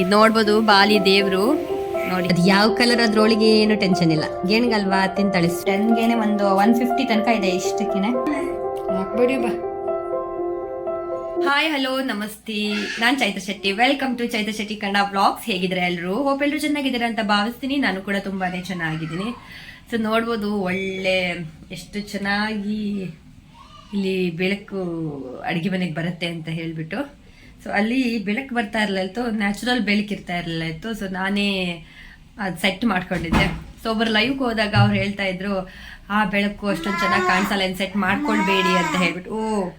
ಇದು ನೋಡ್ಬೋದು ಬಾಲಿ ದೇವ್ರು. ನೋಡಿ. ಅದು ಯಾವ ಕಲರ್ ಅದ್ರೊಳಗೆ ಏನು ಟೆನ್ಷನ್ ಇಲ್ಲ. ಗೇಣ್ಗಲ್ವಾ ತಿಂತಾಳೆ ಟೆನ್ಗೆನೆ ಒಂದು ಒನ್ ಫಿಫ್ಟಿ ತನಕ ಇದೆ ಇಷ್ಟಕ್ಕಿನ. ಹಾಕ್ಬಿಡಿ ಬಾ. ಹಾಯ್ ಹಲೋ ನಮಸ್ತೆ. ನಾನ್ Chaitra Shetty. Welcome to Chaitra Shetty Kannada blogs ಹೇಗಿದ್ರೆ ಎಲ್ಲರೂ ಹೋಪ್ ಎಲ್ಲರೂ ಚೆನ್ನಾಗಿದ್ದೀರಾ ಅಂತ ಭಾವಿಸ್ತೀನಿ. ನಾನು ಕೂಡ ತುಂಬಾನೇ ಚೆನ್ನಾಗಿದ್ದೀನಿ. ಸೊ ನೋಡ್ಬೋದು ಒಳ್ಳೆ ಎಷ್ಟು ಚೆನ್ನಾಗಿ ಇಲ್ಲಿ ಬೆಳಕು ಅಡುಗೆ ಮನೆಗೆ ಬರುತ್ತೆ ಅಂತ ಹೇಳ್ಬಿಟ್ಟು. ಸೊ ಅಲ್ಲಿ ಬೆಳಕು ಬರ್ತಾ ಇರಲಿಲ್ಲ ಇತ್ತು ನ್ಯಾಚುರಲ್ ಬೆಳಕು ಇರ್ತಾ ಇರಲಿಲ್ಲ ಇತ್ತು. ಸೊ ನಾನೇ ಅದು ಸೆಟ್ ಮಾಡ್ಕೊಂಡಿದ್ದೆ. ಸೊ ಒಬ್ಬರು ಲೈವ್ ಹೋದಾಗ ಅವ್ರು ಹೇಳ್ತಾ ಇದ್ರು, ಆ ಬೆಳಕು ಅಷ್ಟೊಂದು ಚೆನ್ನಾಗಿ ಕಾಣಿಸಲ್ಲ ಏನು ಸೆಟ್ ಮಾಡ್ಕೊಳ್ಬೇಡಿ ಅಂತ ಹೇಳ್ಬಿಟ್ಟು. ಓ.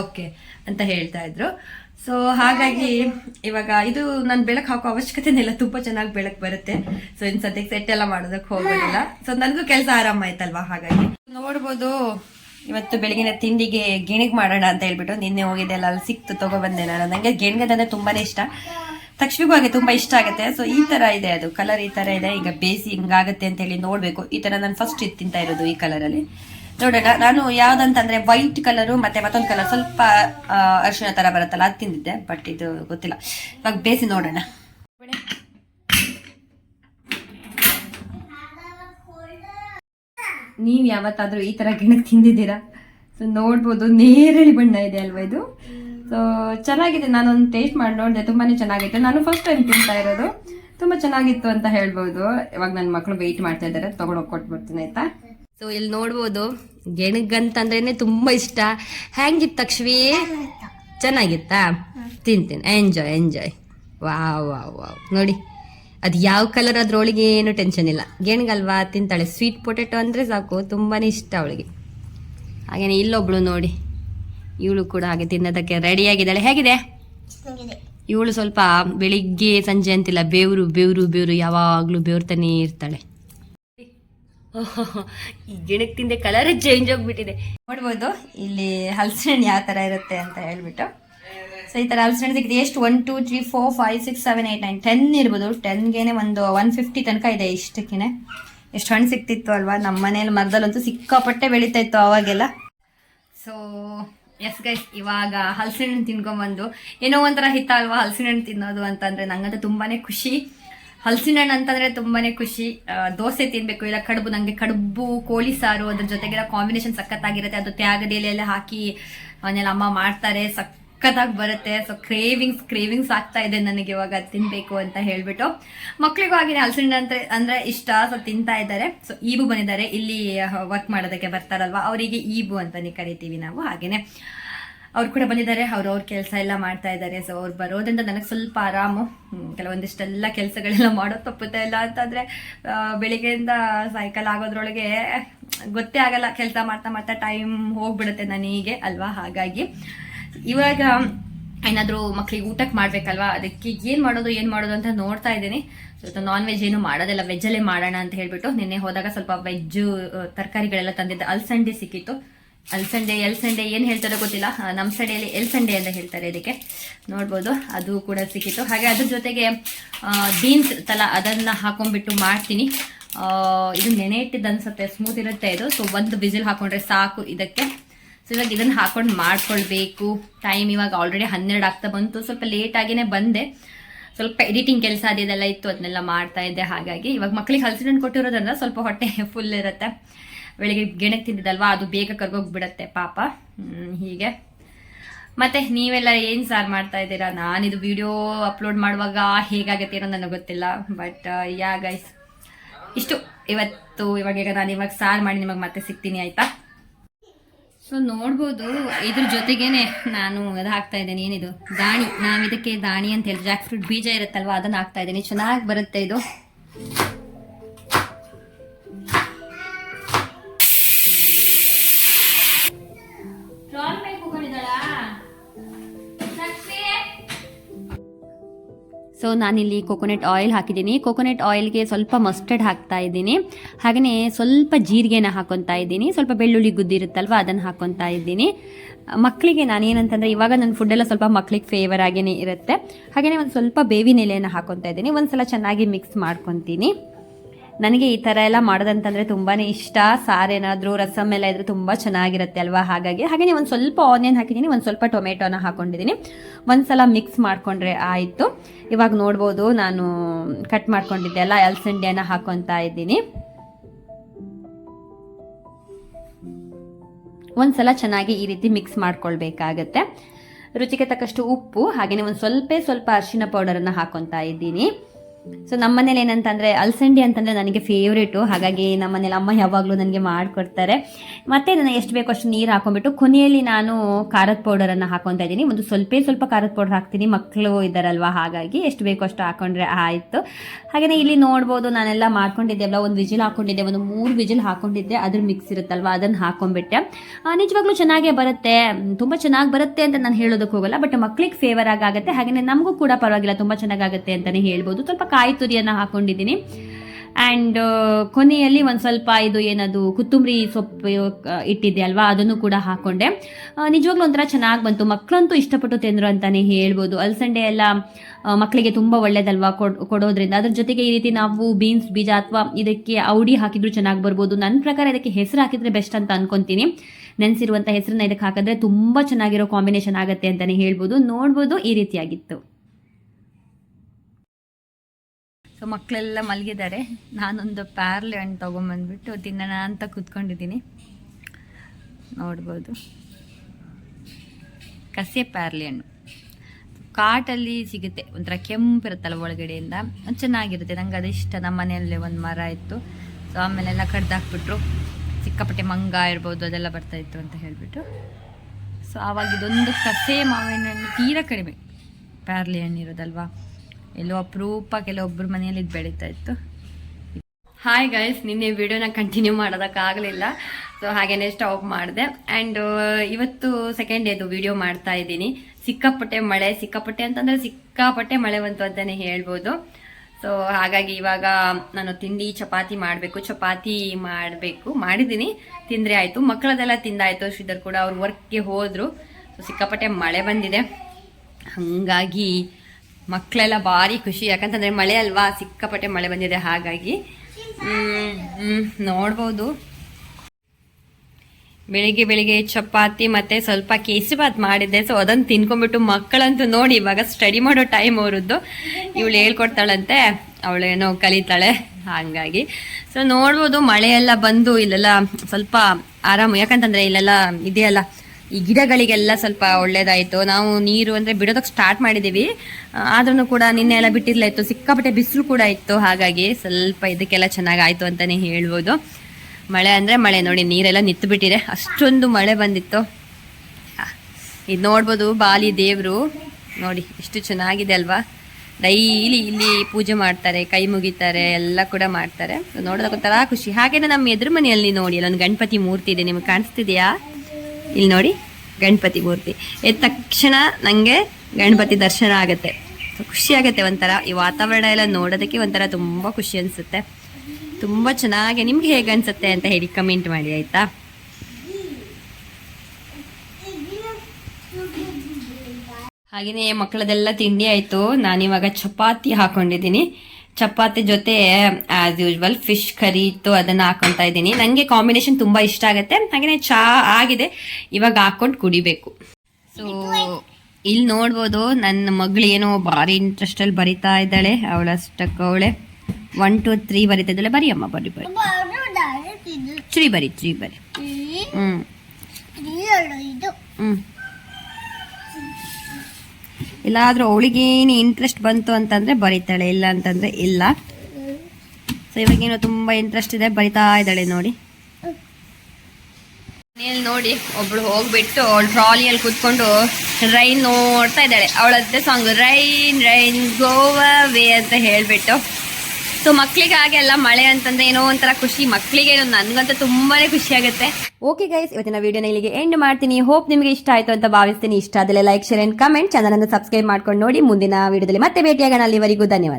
ಓಕೆ ಅಂತ ಹೇಳ್ತಾ ಇದ್ರು. ಸೊ ಹಾಗಾಗಿ ಇವಾಗ ಇದು ನಾನು ಬೆಳಕು ಹಾಕೋ ಅವಶ್ಯಕತೆನೇ ಇಲ್ಲ ತುಂಬಾ ಚೆನ್ನಾಗಿ ಬೆಳಕು ಬರುತ್ತೆ. ಸೊ ಇನ್ ಸದ್ಯಕ್ಕೆ ಸೆಟ್ ಎಲ್ಲ ಮಾಡೋದಕ್ಕೆ ಹೋಗೋದಿಲ್ಲ. ಸೊ ನನಗೂ ಕೆಲಸ ಆರಾಮ ಆಯ್ತಲ್ವಾ ಹಾಗಾಗಿ? ನೋಡ್ಬೋದು. ಇವತ್ತು ಬೆಳಗಿನ ತಿಂಡಿಗೆ ಗೇಣಿಗೆ ಮಾಡೋಣ ಅಂತ ಹೇಳ್ಬಿಟ್ಟು ನಿನ್ನೆ ಹೋಗಿದ್ದೆ ಅಲ್ಲ ಅಲ್ಲಿ ಸಿಕ್ತು ತಗೊಬಂದೆ ನಾನು. ನನಗೆ ಗೆಣ್ಗದಂದ್ರೆ ತುಂಬಾನೇ ಇಷ್ಟ. ತಕ್ಷಣಕ್ಕೂ ಹಾಗೆ ತುಂಬಾ ಇಷ್ಟ ಆಗುತ್ತೆ. ಸೊ ಈ ತರ ಇದೆ ಅದು. ಕಲರ್ ಈ ತರ ಇದೆ. ಈಗ ಬೇಸಿ ಹಿಂಗಾಗತ್ತೆ ಅಂತ ಹೇಳಿ ನೋಡ್ಬೇಕು. ಈ ತರ ನಾನು ಫಸ್ಟ್ ಇದು ತಿಂತಾ ಇರೋದು ಈ ಕಲರ್ ಅಲ್ಲಿ. ನೋಡೋಣ. ನಾನು ಯಾವ್ದಂತಂದ್ರೆ ವೈಟ್ ಕಲರು ಮತ್ತೆ ಮತ್ತೊಂದು ಕಲರ್ ಸ್ವಲ್ಪ ಆ, ಅರಿಶಿಣ ತರ ಬರುತ್ತಲ್ಲ ಅದು ತಿಂದಿದ್ದೆ ಬಟ್ ಇದು ಗೊತ್ತಿಲ್ಲ. ಇವಾಗ ಬೇಸಿ ನೋಡೋಣ. ನೀವ್ ಯಾವತ್ತಾದರೂ ಈ ತರ ಗಿಣಕ್ ತಿಂದಿದ್ದೀರಾ? ಸೊ ನೋಡ್ಬೋದು. ನೇರಳಿ ಬಣ್ಣ ಇದೆ ಅಲ್ವಾ ಇದು? ಸೊ ಚೆನ್ನಾಗಿದೆ. ನಾನೊಂದು ಟೇಸ್ಟ್ ಮಾಡಿ ನೋಡಿದೆ. ತುಂಬಾನೇ ಚೆನ್ನಾಗಿತ್ತು ನಾನು ಫಸ್ಟ್ ಟೈಮ್ ತಿಂತಾ ಇರೋದು. ತುಂಬಾ ಚೆನ್ನಾಗಿತ್ತು ಅಂತ ಹೇಳ್ಬೋದು. ಇವಾಗ ನನ್ನ ಮಕ್ಕಳು ವೆಯ್ಟ್ ಮಾಡ್ತಾ ಇದ್ದಾರೆ. ತಗೊಂಡೋಗಿ ಕೊಟ್ಬಿಡ್ತೀನಿ ಆಯ್ತಾ? ಸೊ ಇಲ್ಲಿ ನೋಡ್ಬೋದು. ಗೆಣಗಂತಂದ್ರೇನೆ ತುಂಬಾ ಇಷ್ಟ. ಹೆಂಗಿತ್ತು ತಕ್ಷವಿ ಚೆನ್ನಾಗಿತ್ತಾ. ತಿಂತೀನಿ. Enjoy enjoy wow wow wow ನೋಡಿ. ಅದು ಯಾವ ಕಲರ್ ಅದ್ರೊಳಗೆ ಏನು ಟೆನ್ಷನ್ ಇಲ್ಲ. ಗೆಣಗಲ್ವಾ ತಿಂತಾಳೆ. ಸ್ವೀಟ್ ಪೊಟೆಟೊ ಅಂದರೆ ಸಾಕು. ತುಂಬಾನೇ ಇಷ್ಟ ಅವಳಿಗೆ. ಹಾಗೇನೆ ಇಲ್ಲೊಬ್ಳು ನೋಡಿ. ಇವಳು ಕೂಡ ಹಾಗೆ ತಿನ್ನೋದಕ್ಕೆ ರೆಡಿಯಾಗಿದ್ದಾಳೆ ಹೇಗಿದೆ? ಇವಳು ಸ್ವಲ್ಪ ಬೆಳಿಗ್ಗೆ ಸಂಜೆ ಅಂತಿಲ್ಲ. ಬೇವ್ರು ಬೇವ್ರು ಬೇವ್ರು. ಯಾವಾಗಲೂ ಬೇವ್ರ್ತಾನೆ ಇರ್ತಾಳೆ. ಈ ಗಿಣಕ್ಕೆ ತಿಂದೆ ಕಲರ್ ಚೇಂಜ್ ಹೋಗ್ಬಿಟ್ಟಿದೆ. ನೋಡ್ಬೋದು. ಇಲ್ಲಿ ಹಲಸಿನ ಹಣ್ಣು ಯಾವ ಥರ ಇರುತ್ತೆ ಅಂತ ಹೇಳ್ಬಿಟ್ಟು. ಸೊ ಈ ಥರ ಹಲ್ಸಿನ ಸಿಕ್ಕಿದೆ ಎಷ್ಟು? One two three four five six seven eight nine ten ಇರ್ಬೋದು. ಟೆನ್ಗೆನೆ ಒಂದು ಒನ್ ಫಿಫ್ಟಿ ತನಕ ಇದೆ ಇಷ್ಟಕ್ಕೆ ಎಷ್ಟು ಹಣ್ಣು ಸಿಕ್ತಿತ್ತು ಅಲ್ವಾ? ನಮ್ಮ ಮನೇಲಿ ಮರದಲ್ಲಂತೂ ಸಿಕ್ಕಾಪಟ್ಟೆ ಬೆಳೀತಾ ಇತ್ತು ಅವಾಗೆಲ್ಲ ಸೊ ಎಸ್ ಗೈಸ್ ಇವಾಗ ಹಲಸಿನ ಹಣ್ಣು ತಿನ್ಕೊಂಬಂದು. ಏನೋ ಒಂಥರ ಹಿತ ಅಲ್ವಾ ಹಲಸಿನ ಹಣ್ಣು ತಿನ್ನೋದು ಅಂತಂದ್ರೆ? ನನಗಂತೂ ತುಂಬಾನೇ ಖುಷಿ. ಹಲಸಿನ ಹಣ್ಣು ಅಂತಂದರೆ ತುಂಬಾನೇ ಖುಷಿ. ದೋಸೆ ತಿನ್ಬೇಕು, ಇಲ್ಲ ಕಡುಬು. ನನಗೆ ಕಡುಬು, ಕೋಳಿ ಸಾರು ಅದ್ರ ಜೊತೆಗೆಲ್ಲ ಕಾಂಬಿನೇಷನ್ ಸಖತ್ತಾಗಿರುತ್ತೆ. ಅದು ತ್ಯಾಗದ ಎಲೆಯೆಲ್ಲ ಹಾಕಿ ಅವನ್ನೆಲ್ಲ ಅಮ್ಮ ಮಾಡ್ತಾರೆ. ಸಖತ್ತಾಗಿ ಬರುತ್ತೆ. ಸೊ ಕ್ರೇವಿಂಗ್ಸ್ ಕ್ರೇವಿಂಗ್ಸ್ ಆಗ್ತಾ ಇದೆ ನನಗೆ ಇವಾಗ ತಿನ್ಬೇಕು ಅಂತ ಹೇಳ್ಬಿಟ್ಟು. ಮಕ್ಳಿಗೂ ಆಗಿನ ಹಲಸಿನ ಅಂತ ಅಂದ್ರೆ ಇಷ್ಟ. ಸೊ ತಿಂತಾ ಇದ್ದಾರೆ. ಸೊ ಈಬು ಬಂದಿದ್ದಾರೆ. ಇಲ್ಲಿ ವರ್ಕ್ ಮಾಡೋದಕ್ಕೆ ಬರ್ತಾರಲ್ವಾ? ಅವರಿಗೆ ಈಬು ಅಂತಾನೆ ಕರಿತೀವಿ ನಾವು. ಹಾಗೇನೆ ಅವ್ರು ಕೂಡ ಬಂದಿದ್ದಾರೆ. ಅವ್ರು ಅವ್ರ ಕೆಲಸ ಎಲ್ಲ ಮಾಡ್ತಾ ಇದ್ದಾರೆ. ಸೊ ಅವ್ರು ಬರೋದ್ರಿಂದ ನನಗೆ ಸ್ವಲ್ಪ ಆರಾಮು. ಕೆಲವೊಂದಿಷ್ಟೆಲ್ಲ ಕೆಲಸಗಳೆಲ್ಲ ಮಾಡೋದು ತಪ್ಪುತ್ತೆ ಇಲ್ಲ ಅಂತಂದ್ರೆ ಬೆಳಿಗ್ಗೆಯಿಂದ ಸಾಯಂಕಾಲ ಆಗೋದ್ರೊಳಗೆ ಗೊತ್ತೇ ಆಗಲ್ಲ. ಕೆಲಸ ಮಾಡ್ತಾ ಮಾಡ್ತಾ ಟೈಮ್ ಹೋಗ್ಬಿಡುತ್ತೆ ನನಗೆ ಅಲ್ವಾ? ಹಾಗಾಗಿ ಇವಾಗ ಏನಾದರೂ ಮಕ್ಳಿಗೆ ಊಟಕ್ಕೆ ಮಾಡಬೇಕಲ್ವಾ? ಅದಕ್ಕೆ ಏನು ಮಾಡೋದು ಏನು ಮಾಡೋದು ಅಂತ ನೋಡ್ತಾ ಇದ್ದೀನಿ. ಸ್ವಲ್ಪ ನಾನ್ ವೆಜ್ ಏನು ಮಾಡೋದಿಲ್ಲ. ವೆಜ್ಜಲ್ಲೇ ಮಾಡೋಣ ಅಂತ ಹೇಳ್ಬಿಟ್ಟು ನಿನ್ನೆ ಹೋದಾಗ ಸ್ವಲ್ಪ ವೆಜ್ಜು ತರಕಾರಿಗಳೆಲ್ಲ ತಂದಿದ್ದೆ. ಅಲ್ಸಂಡೆ ಸಿಕ್ಕಿತ್ತು. ಅಲ್ಸಂಡೆ, ಎಲ್ಸಂಡೆ ಏನು ಹೇಳ್ತಾರೋ ಗೊತ್ತಿಲ್ಲ. ನಮ್ಮ ಸೈಡೆಯಲ್ಲಿ ಎಲ್ಸಂಡೆ ಅಂತ ಹೇಳ್ತಾರೆ ಇದಕ್ಕೆ. ನೋಡ್ಬೋದು, ಅದು ಕೂಡ ಸಿಕ್ಕಿತ್ತು. ಹಾಗೆ ಅದ್ರ ಜೊತೆಗೆ ಬೀನ್ಸ್ ತಲ ಅದನ್ನ ಹಾಕೊಂಡ್ಬಿಟ್ಟು ಮಾಡ್ತೀನಿ. ಇದು ನೆನೆ ಇಟ್ಟಿದ್ದು ಅನ್ಸುತ್ತೆ. ಸ್ಮೂತ್ ಇರುತ್ತೆ ಇದು. ಸೊ ಒಂದು ಬಿಸಿಲ್ ಹಾಕೊಂಡ್ರೆ ಸಾಕು ಇದಕ್ಕೆ. ಸೊ ಇವಾಗ ಇದನ್ನ ಹಾಕೊಂಡು ಮಾಡ್ಕೊಳ್ಬೇಕು. ಟೈಮ್ ಇವಾಗ ಆಲ್ರೆಡಿ ಹನ್ನೆರಡು ಆಗ್ತಾ ಬಂತು. ಸ್ವಲ್ಪ ಲೇಟ್ ಆಗಿನೇ ಬಂದೆ. ಸ್ವಲ್ಪ ಎಡಿಟಿಂಗ್ ಕೆಲಸ ಅದೆಲ್ಲ ಇತ್ತು ಅದನ್ನೆಲ್ಲ ಮಾಡ್ತಾ ಇದ್ದೆ. ಹಾಗಾಗಿ ಇವಾಗ ಮಕ್ಳಿಗೆ ಹಲಸಿನ ಹಣ್ಣು ಕೊಟ್ಟಿರೋದ್ರಿಂದ ಸ್ವಲ್ಪ ಹೊಟ್ಟೆ ಫುಲ್ ಇರುತ್ತೆ. ಬೆಳಿಗ್ಗೆ ಗೆಣಕ್ ತಿಂದಿದ್ದಲ್ವಾ? ಅದು ಬೇಗ ಕರ್ಗೋಗ್ಬಿಡತ್ತೆ ಪಾಪ. ಹೀಗೆ. ಮತ್ತೆ ನೀವೆಲ್ಲ ಏನು ಸಾರು ಮಾಡ್ತಾ ಇದ್ದೀರಾ? ನಾನಿದು ವಿಡಿಯೋ ಅಪ್ಲೋಡ್ ಮಾಡುವಾಗ ಹೇಗಾಗತ್ತೆ ಏನೋ ನನಗೆ ಗೊತ್ತಿಲ್ಲ. ಬಟ್ ಯಾ ಗೈಸ್ ಇಷ್ಟು. ಇವತ್ತು ಇವಾಗ ನಾನು ಇವಾಗ ಸಾರು ಮಾಡಿ ನಿಮಗೆ ಮತ್ತೆ ಸಿಗ್ತೀನಿ, ಆಯ್ತಾ? ಸೊ ನೋಡ್ಬೋದು. ಇದ್ರ ಜೊತೆಗೇನೆ ನಾನು ಅದು ಹಾಕ್ತಾ ಇದ್ದೇನೆ. ಏನಿದು? ದಾಣಿ. ನಾವು ಇದಕ್ಕೆ ದಾಣಿ ಅಂತ ಹೇಳಿ ಜಾಕ್ ಫ್ರೂಟ್ ಬೀಜ ಇರುತ್ತಲ್ವ? ಅದನ್ನ ಹಾಕ್ತಾ ಇದ್ದೀನಿ. ಚೆನ್ನಾಗಿ ಬರುತ್ತೆ ಇದು. ಸೊ ನಾನಿಲ್ಲಿ ಕೊಕೊನೆಟ್ ಆಯಿಲ್ ಹಾಕಿದ್ದೀನಿ. ಕೊಕೊನೆಟ್ ಆಯಿಲ್ಗೆ ಸ್ವಲ್ಪ ಮಸ್ಟರ್ಡ್ ಹಾಕ್ತಾ ಇದ್ದೀನಿ. ಹಾಗೆಯೇ ಸ್ವಲ್ಪ ಜೀರಿಗೆನ ಹಾಕೊತಾ ಇದ್ದೀನಿ. ಸ್ವಲ್ಪ ಬೆಳ್ಳುಳ್ಳಿ ಗುದ್ದಿರುತ್ತಲ್ವ ಅದನ್ನು ಹಾಕೊತಾ ಇದ್ದೀನಿ. ಮಕ್ಕಳಿಗೆ ನಾನೇನಂತಂದರೆ, ಇವಾಗ ನನ್ನ ಫುಡ್ಡೆಲ್ಲ ಸ್ವಲ್ಪ ಮಕ್ಕಳಿಗೆ ಫೇವರ್ ಆಗಿಯೇ ಇರುತ್ತೆ. ಹಾಗೆಯೇ ಒಂದು ಸ್ವಲ್ಪ ಬೇವಿನ ಎಲೆಯನ್ನು ಹಾಕೊತಾ ಇದ್ದೀನಿ. ಒಂದು ಸಲ ಚೆನ್ನಾಗಿ ಮಿಕ್ಸ್ ಮಾಡ್ಕೊತೀನಿ. ನನಗೆ ಈ ಥರ ಎಲ್ಲ ಮಾಡೋದಂತಂದರೆ ತುಂಬಾ ಇಷ್ಟ. ಸಾರೇನಾದರೂ ರಸಮ್ ಎಲ್ಲ ಇದ್ರೆ ತುಂಬ ಚೆನ್ನಾಗಿರುತ್ತೆ ಅಲ್ವಾ? ಹಾಗಾಗಿ, ಹಾಗೆ ಒಂದು ಸ್ವಲ್ಪ ಆನಿಯನ್ ಹಾಕಿದ್ದೀನಿ, ಒಂದು ಸ್ವಲ್ಪ ಟೊಮೆಟೊನ ಹಾಕೊಂಡಿದ್ದೀನಿ. ಒಂದ್ಸಲ ಮಿಕ್ಸ್ ಮಾಡಿಕೊಂಡ್ರೆ ಆಯಿತು. ಇವಾಗ ನೋಡ್ಬೋದು, ನಾನು ಕಟ್ ಮಾಡ್ಕೊಂಡಿದ್ದೆ ಅಲ್ಲ ಅಲಸಂಡೆನ ಹಾಕೊತಾ ಇದ್ದೀನಿ. ಒಂದ್ಸಲ ಚೆನ್ನಾಗಿ ಈ ರೀತಿ ಮಿಕ್ಸ್ ಮಾಡ್ಕೊಳ್ಬೇಕಾಗತ್ತೆ. ರುಚಿಗೆ ತಕ್ಕಷ್ಟು ಉಪ್ಪು ಹಾಗೆಯೇ ಒಂದು ಸ್ವಲ್ಪ ಸ್ವಲ್ಪ ಅರಿಶಿನ ಪೌಡರನ್ನು ಹಾಕೊತಾ ಇದ್ದೀನಿ. ಸೊ ನಮ್ಮ ಮನೇಲಿ ಏನಂತಂದ್ರೆ ಅಲ್ಸಂಡಿ ಅಂತಂದರೆ ನನಗೆ ಫೇವ್ರೇಟು ಹಾಗಾಗಿ ನಮ್ಮ ಮನೇಲಿ ಅಮ್ಮ ಯಾವಾಗಲೂ ನನಗೆ ಮಾಡಿಕೊಡ್ತಾರೆ. ಮತ್ತು ನಾನು ಎಷ್ಟು ಬೇಕೋ ಅಷ್ಟು ನೀರು ಹಾಕೊಂಡ್ಬಿಟ್ಟು ಕೊನೆಯಲ್ಲಿ ನಾನು ಖಾರದ ಪೌಡರನ್ನು ಹಾಕೊತಾ ಇದ್ದೀನಿ. ಒಂದು ಸ್ವಲ್ಪ ಸ್ವಲ್ಪ ಖಾರದ ಪೌಡರ್ ಹಾಕ್ತೀನಿ. ಮಕ್ಕಳು ಇದ್ದಾರಲ್ವ? ಹಾಗಾಗಿ ಎಷ್ಟು ಬೇಕೋ ಅಷ್ಟು ಹಾಕೊಂಡ್ರೆ ಆಯಿತು. ಹಾಗೆಯೇ ಇಲ್ಲಿ ನೋಡ್ಬೋದು, ನಾನೆಲ್ಲ ಮಾಡ್ಕೊಂಡಿದ್ದೆ ಅಲ್ಲ ಒಂದು ವಿಜಿಲ್ ಹಾಕೊಂಡಿದ್ದೆ, ಒಂದು ಮೂರು ವಿಜಿಲ್ ಹಾಕೊಂಡಿದ್ದೆ. ಅದ್ರ ಮಿಕ್ಸ್ ಇರುತ್ತಲ್ವ? ಅದನ್ನು ಹಾಕೊಂಡ್ಬಿಟ್ಟೆ. ನಿಜವಾಗ್ಲೂ ಚೆನ್ನಾಗೇ ಬರುತ್ತೆ. ತುಂಬ ಚೆನ್ನಾಗಿ ಬರುತ್ತೆ ಅಂತ ನಾನು ಹೇಳೋದಕ್ಕೆ ಹೋಗಲ್ಲ ಬಟ್ ಮಕ್ಳಿಗೆ ಫೇವರ್ ಆಗುತ್ತೆ ಹಾಗೆಯೇ ನಮಗೂ ಕೂಡ ಪರವಾಗಿಲ್ಲ, ತುಂಬ ಚೆನ್ನಾಗಾಗುತ್ತೆ ಅಂತಲೇ ಹೇಳ್ಬೋದು. ಸ್ವಲ್ಪ ಕಾಯಿ ತುರಿಯನ್ನು ಹಾಕೊಂಡಿದ್ದೀನಿ. ಆ್ಯಂಡ್ ಕೊನೆಯಲ್ಲಿ ಒಂದು ಸ್ವಲ್ಪ ಇದು ಏನದು, ಕೊತ್ತಂಬರಿ ಸೊಪ್ಪು ಇಟ್ಟಿದ್ದೆ ಅಲ್ವಾ, ಅದನ್ನು ಕೂಡ ಹಾಕೊಂಡೆ. ನಿಜವಾಗ್ಲೂ ಒಂಥರ ಚೆನ್ನಾಗಿ ಬಂತು. ಮಕ್ಕಳಂತೂ ಇಷ್ಟಪಟ್ಟು ತಿಂದರು ಅಂತಲೇ ಹೇಳ್ಬೋದು. ಅಲಸಂಡೆ ಎಲ್ಲ ಮಕ್ಕಳಿಗೆ ತುಂಬ ಒಳ್ಳೇದಲ್ವಾ ಕೊಡ್, ಕೊಡೋದ್ರಿಂದ. ಅದ್ರ ಜೊತೆಗೆ ಈ ರೀತಿ ನಾವು ಬೀನ್ಸ್, ಬೀಜ ಅಥವಾ ಇದಕ್ಕೆ ಔಡಿ ಹಾಕಿದ್ರು ಚೆನ್ನಾಗಿ ಬರ್ಬೋದು. ನನ್ನ ಪ್ರಕಾರ ಇದಕ್ಕೆ ಹೆಸರು ಹಾಕಿದರೆ ಬೆಸ್ಟ್ ಅಂತ ಅನ್ಕೊಂತೀನಿ. ನೆನೆಸಿರುವಂಥ ಹೆಸರನ್ನ ಇದಕ್ಕೆ ಹಾಕಿದ್ರೆ ತುಂಬ ಚೆನ್ನಾಗಿರೋ ಕಾಂಬಿನೇಷನ್ ಆಗುತ್ತೆ ಅಂತಲೇ ಹೇಳ್ಬೋದು. ನೋಡ್ಬೋದು ಈ ರೀತಿಯಾಗಿತ್ತು. ಸೊ ಮಕ್ಕಳೆಲ್ಲ ಮಲಗಿದ್ದಾರೆ. ನಾನೊಂದು ಪ್ಯಾರ್ಲೆ ಹಣ್ಣು ತೊಗೊಂಬಂದ್ಬಿಟ್ಟು ತಿನ್ನೋಣ ಅಂತ ಕೂತ್ಕೊಂಡಿದ್ದೀನಿ. ನೋಡ್ಬೋದು. ಕಸೆ ಪ್ಯಾರ್ಲೆ ಹಣ್ಣು. ಕಾಟಲ್ಲಿ ಸಿಗುತ್ತೆ. ಒಂಥರ ಕೆಂಪಿರುತ್ತಲ್ಲ ಒಳಗಡೆಯಿಂದ. ಚೆನ್ನಾಗಿರುತ್ತೆ. ನಂಗೆ ಅದು ಇಷ್ಟ. ನಮ್ಮ ಮನೆಯಲ್ಲೇ ಒಂದು ಮರ ಇತ್ತು. ಸೊ ಆಮೇಲೆಲ್ಲ ಕಡ್ದಾಕ್ಬಿಟ್ರು. ಸಿಕ್ಕಾಪಟ್ಟೆ ಮಂಗ ಇರ್ಬೋದು, ಅದೆಲ್ಲ ಬರ್ತಾಯಿತ್ತು ಅಂತ ಹೇಳಿಬಿಟ್ಟು. ಸೊ ಆವಾಗ ಇದೊಂದು ಕಸೆ ಮಾವಿನ ಹಣ್ಣು. ತೀರಾ ಕಡಿಮೆ. ಪ್ಯಾರ್ಲೆ ಹಣ್ಣು ಇರೋದಲ್ವಾ ಎಲ್ಲೋ ಅಪರೂಪ ಕೆಲವೊಬ್ಬರ ಮನೆಯಲ್ಲಿ ಇದು ಬೆಳೀತಾ ಇತ್ತು. ಹಾಯ್ ಗೈಸ್ ನಿನ್ನೆ ವಿಡಿಯೋನ ಕಂಟಿನ್ಯೂ ಮಾಡೋದಕ್ಕಾಗಲಿಲ್ಲ. ಸೊ ಹಾಗೇನೆ ಸ್ಟಾಪ್ ಮಾಡಿದೆ. ಆ್ಯಂಡ್ ಇವತ್ತು ಸೆಕೆಂಡ್ ಡೇದು ವಿಡಿಯೋ ಮಾಡ್ತಾ ಇದ್ದೀನಿ. ಸಿಕ್ಕಾಪಟ್ಟೆ ಮಳೆ, ಸಿಕ್ಕಾಪಟ್ಟೆ ಅಂತಂದರೆ ಸಿಕ್ಕಾಪಟ್ಟೆ ಮಳೆ ಬಂತು ಅಂತಲೇ ಹೇಳ್ಬೋದು. ಸೊ ಹಾಗಾಗಿ ಇವಾಗ ನಾನು ತಿಂಡಿ, ಚಪಾತಿ ಮಾಡಬೇಕು. ಚಪಾತಿ ಮಾಡಬೇಕು. ಮಾಡಿದ್ದೀನಿ. ತಿಂದರೆ ಆಯಿತು. ಮಕ್ಕಳದೆಲ್ಲ ತಿಂದಾಯಿತು. ಶ್ರೀಧರ್ ಕೂಡ ಅವ್ರು ವರ್ಕ್ಗೆ ಹೋದರು. ಸೊ ಸಿಕ್ಕಾಪಟ್ಟೆ ಮಳೆ ಬಂದಿದೆ. ಹಾಗಾಗಿ ಮಕ್ಕಳೆಲ್ಲ ಭಾರಿ ಖುಷಿ. ಯಾಕಂತಂದರೆ ಮಳೆ ಅಲ್ವಾ? ಸಿಕ್ಕಾಪಟ್ಟೆ ಮಳೆ ಬಂದಿದೆ, ಹಾಗಾಗಿ. ನೋಡ್ಬೋದು. ಬೆಳಿಗ್ಗೆ ಬೆಳಿಗ್ಗೆ ಚಪಾತಿ ಮತ್ತೆ ಸ್ವಲ್ಪ ಕೇಸರಿಬಾತ್ ಮಾಡಿದ್ದೆ. ಸೊ ಅದನ್ನು ತಿನ್ಕೊಂಡ್ಬಿಟ್ಟು ಮಕ್ಕಳಂತೂ ನೋಡಿ, ಇವಾಗ ಸ್ಟಡಿ ಮಾಡೋ ಟೈಮ್ ಅವರದ್ದು. ಇವಳು ಹೇಳ್ಕೊಡ್ತಾಳಂತೆ, ಅವಳೇನೋ ಕಲಿತಾಳೆ, ಹಾಗಾಗಿ. ಸೊ ನೋಡ್ಬೋದು, ಮಳೆ ಎಲ್ಲ ಬಂದು ಇಲ್ಲೆಲ್ಲ ಸ್ವಲ್ಪ ಆರಾಮು. ಯಾಕಂತಂದ್ರೆ ಇಲ್ಲೆಲ್ಲ ಇದೆಯಲ್ಲ ಈ ಗಿಡಗಳಿಗೆಲ್ಲ ಸ್ವಲ್ಪ ಒಳ್ಳೇದಾಯಿತು. ನಾವು ನೀರು ಅಂದರೆ ಬಿಡೋದಕ್ಕೆ ಸ್ಟಾರ್ಟ್ ಮಾಡಿದ್ದೀವಿ ಆದ್ರೂ ಕೂಡ ನಿನ್ನೆ ಎಲ್ಲ ಬಿಟ್ಟಿರ್ಲ ಇತ್ತು ಸಿಕ್ಕಾಪಟ್ಟೆ ಬಿಸಿಲು ಕೂಡ ಇತ್ತು. ಹಾಗಾಗಿ ಸ್ವಲ್ಪ ಇದಕ್ಕೆಲ್ಲ ಚೆನ್ನಾಗಾಯ್ತು ಅಂತಲೇ ಹೇಳ್ಬೋದು. ಮಳೆ ಅಂದರೆ ಮಳೆ ನೋಡಿ, ನೀರೆಲ್ಲ ನಿಂತು ಬಿಟ್ಟಿದೆ. ಅಷ್ಟೊಂದು ಮಳೆ ಬಂದಿತ್ತು. ಇದು ನೋಡ್ಬೋದು ಬಾಲಿ ದೇವರು. ನೋಡಿ, ಎಷ್ಟು ಚೆನ್ನಾಗಿದೆ ಅಲ್ವಾ? ಡೈಲಿ ಇಲ್ಲಿ ಪೂಜೆ ಮಾಡ್ತಾರೆ, ಕೈ ಮುಗಿತಾರೆ, ಎಲ್ಲ ಕೂಡ ಮಾಡ್ತಾರೆ. ನೋಡೋದಕ್ಕೆ ಒಂಥರ ಖುಷಿ. ಹಾಗೇನೆ ನಮ್ಮ ಎದುರು ಮನೆಯಲ್ಲಿ ನೋಡಿ, ಅಲ್ಲೊಂದು ಗಣಪತಿ ಮೂರ್ತಿ ಇದೆ. ನಿಮ್ಗೆ ಕಾಣಿಸ್ತಿದೆಯಾ? ಇಲ್ಲಿ ನೋಡಿ, ಗಣಪತಿ ಮೂರ್ತಿ. ಎದ್ದ ತಕ್ಷಣ ನನಗೆ ಗಣಪತಿ ದರ್ಶನ ಆಗುತ್ತೆ. ಖುಷಿ ಆಗುತ್ತೆ ಒಂಥರ. ಈ ವಾತಾವರಣ ಎಲ್ಲ ನೋಡೋದಕ್ಕೆ ಒಂಥರ ತುಂಬ ಖುಷಿ ಅನಿಸುತ್ತೆ. ತುಂಬ ಚೆನ್ನಾಗಿ ನಿಮ್ಗೆ ಹೇಗೆ ಅನಿಸುತ್ತೆ ಅಂತ ಹೇಳಿ ಕಮೆಂಟ್ ಮಾಡಿ, ಆಯಿತಾ? ಹಾಗೆಯೇ ಮಕ್ಕಳದೆಲ್ಲ ತಿಂಡಿ ಆಯಿತು. ನಾನಿವಾಗ ಚಪಾತಿ ಹಾಕೊಂಡಿದ್ದೀನಿ. ಚಪಾತಿ ಜೊತೆ ಆಸ್ ಯೂಶ್ವಲ್ ಫಿಶ್ ಕರಿ ಇತ್ತು ಅದನ್ನು ಹಾಕೊತಾ ಇದ್ದೀನಿ. ನನಗೆ ಕಾಂಬಿನೇಷನ್ ತುಂಬ ಇಷ್ಟ ಆಗುತ್ತೆ. ಹಾಗೆಯೇ ಚಾ ಆಗಿದೆ. ಇವಾಗ ಹಾಕೊಂಡು ಕುಡಿಬೇಕು. ಸೊ ಇಲ್ಲಿ ನೋಡ್ಬೋದು ನನ್ನ ಮಗಳು ಏನೋ ಭಾರಿ ಇಂಟ್ರೆಸ್ಟಲ್ಲಿ ಬರಿತಾ ಇದ್ದಾಳೆ. ಅವಳಷ್ಟಕ್ಕೆ ಅವಳೆ. ಒನ್ ಟು ತ್ರೀ ಬರಿತಾ ಇದ್ದಾಳೆ. ಬರಿ ಅಮ್ಮ ಬರಿ ಬರಿ. ತ್ರೀ ಬರಿ ತ್ರೀ ಬರಿ. ಹ್ಞೂ ಹ್ಞೂ ಎಲ್ಲಾದರೂ ಅವಳಿಗೇನು ಇಂಟ್ರೆಸ್ಟ್ ಬಂತು ಅಂತಂದರೆ ಬರಿತಾಳೆ, ಇಲ್ಲ ಅಂತಂದರೆ ಇಲ್ಲ. ಸೊ ಇವಾಗೇನೋ ತುಂಬ ಇಂಟ್ರೆಸ್ಟ್ ಇದೆ, ಬರಿತಾ ಇದ್ದಾಳೆ ನೋಡಿ. ಮನೇಲಿ ನೋಡಿ, ಒಬ್ಳು ಹೋಗ್ಬಿಟ್ಟು ಅವಳು ಟ್ರಾಲಿಯಲ್ಲಿ ಕೂತ್ಕೊಂಡು ರೈನ್ ನೋಡ್ತಾ ಇದ್ದಾಳೆ. ಅವಳದ್ದೇ song rain rain go away ಅಂತ ಹೇಳ್ಬಿಟ್ಟು. ಸೊ ಮಕ್ಕಳಿಗೆ ಹಾಗೆಲ್ಲ ಮಳೆ ಅಂತಂದ್ರೆ ಏನೋ ಒಂಥರ ಖುಷಿ. ಮಕ್ಕಳಿಗೆ ನನ್ಗಂತೂ ತುಂಬಾನೇ ಖುಷಿ ಆಗುತ್ತೆ. ಓಕೆ ಗೈಸ್ ಇವತ್ತಿನ ವಿಡಿಯೋನ ಇಲ್ಲಿಗೆ ಎಂಡ್ ಮಾಡ್ತೀನಿ. ಹೋಪ್ ನಿಮಗೆ ಇಷ್ಟ ಆಯ್ತು ಅಂತ ಭಾವಿಸ್ತೀನಿ. ಇಷ್ಟ ಆದಲ್ಲಿ like share and comment channel ಅನ್ನು ಸಬ್ಸ್ಕ್ರೈಬ್ ಮಾಡ್ಕೊಂಡು ನೋಡಿ. ಮುಂದಿನ ವಿಡಿಯೋದಲ್ಲಿ ಮತ್ತೆ ಭೇಟಿಯಾಗೋಣ. ಅಲ್ಲಿವರೆಗೂ ಧನ್ಯವಾದ.